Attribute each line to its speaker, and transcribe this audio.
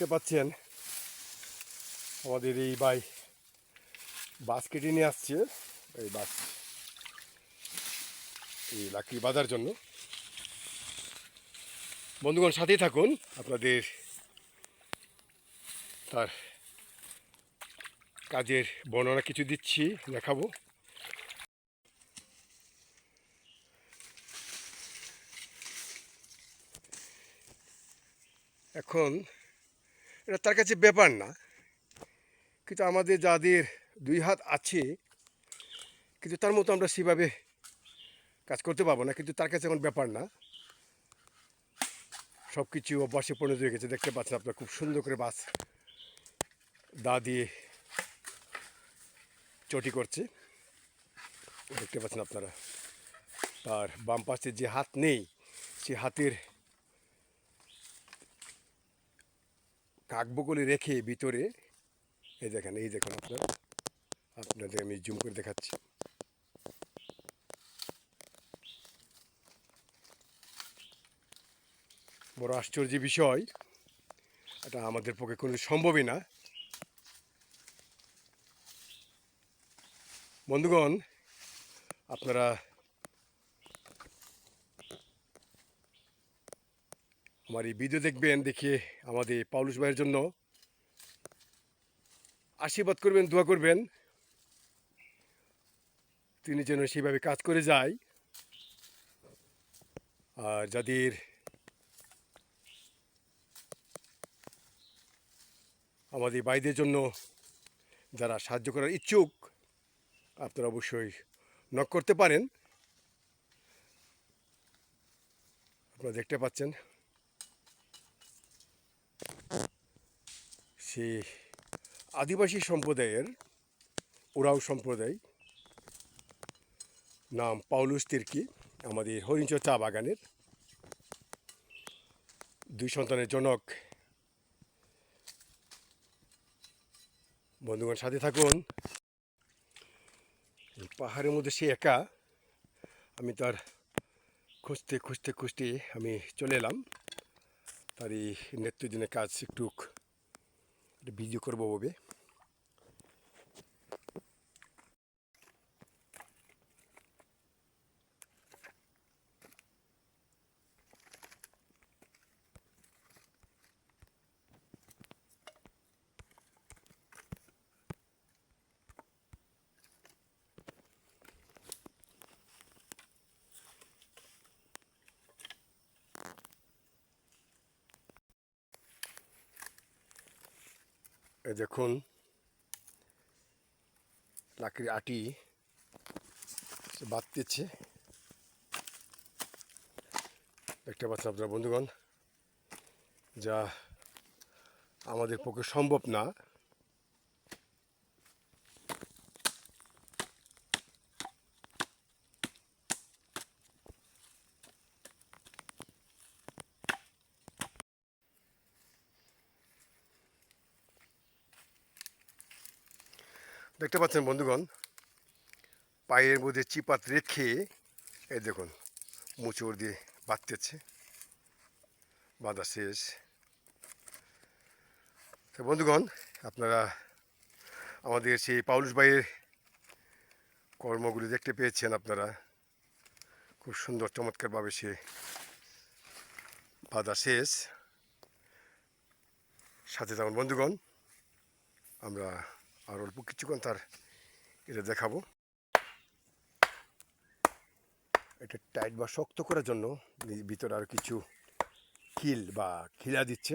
Speaker 1: দেখতে পাচ্ছেন আমাদের এই ভাই বাস কেটে নিয়ে আসছে, এই বাস এই লাকড়ি বাজার জন্য। বন্ধুগণ, সাথেই থাকুন, আপনাদের তার কাজের বর্ণনা কিছু দিচ্ছি, দেখাবো। এখন এটা তার কাছে ব্যাপার না। কিন্তু আমাদের যাদের দুই হাত আছে, কিন্তু তার মতো আমরা সেভাবে কাজ করতে পারব না। কিন্তু তার কাছে এখন ব্যাপার না। সব কিছু অভ্যাসে পরিণত হয়ে গেছে। দেখতে পাচ্ছেন আপনার খুব সুন্দর করে বাস দা দিয়ে চটি করছে। দেখতে পাচ্ছেন আপনারা, তার বাম পাশে যে হাত নেই, সে হাতের কাকবগলে রেখে ভিতরে, এই দেখেন, এই দেখুন আপনার, আপনাদের আমি জুম করে দেখাচ্ছি। বড় আশ্চর্য বিষয়, এটা আমাদের পক্ষে কোনো সম্ভবই না। বন্ধুগণ, আপনারা আমার এই ভিডিও দেখবেন দেখে আমাদের পাউলুস ভাইয়ের জন্য আশীর্বাদ করবেন, দোয়া করবেন। তিনি যেন সেইভাবে কাজ করে যায়। আর যাদের আমাদের ভাইদের জন্য যারা সাহায্য করার ইচ্ছুক, আপনারা অবশ্যই নক করতে পারেন। আপনারা দেখতে পাচ্ছেন। সে আদিবাসী সম্প্রদায়ের ওরাও সম্প্রদায়, নাম পাউলুস তির্কি, আমাদের হরিঞ্চ চা বাগানের দুই সন্তানের জনক। বন্ধুগণ, সাথে থাকুন। পাহাড়ের মধ্যে সে একা, আমি তার খুঁজতে খুঁজতে খুঁজতে আমি চলে এলাম। তার এই নেতৃদিনের কাজ একটু ভিডিও করব ববে। দেখুন লাকড়ি আটি বাঁধতেছে দেখতে পাচ্ছেন আপনার বন্ধুগণ যা আমাদের পক্ষে সম্ভব না। দেখতে পাচ্ছেন বন্ধুগণ, পায়ের মধ্যে চিপাত রেখে এই দেখুন, মুচুর দিয়ে বাঁধতেছে, বাঁধা শেষ। তো বন্ধুগণ, আপনারা আমাদের সেই পাউলুস বাইয়ের কর্মগুলি দেখতে পেয়েছেন আপনারা। খুব সুন্দর, চমৎকারভাবে সে বাঁধা শেষ। সাথে থাকুন বন্ধুগণ, আমরা আর অল্প কিছুক্ষণ তার এটা দেখাবো। এটা টাইট বা শক্ত করার জন্য ভিতরে আর কিছু খিল বা খিলা দিচ্ছে।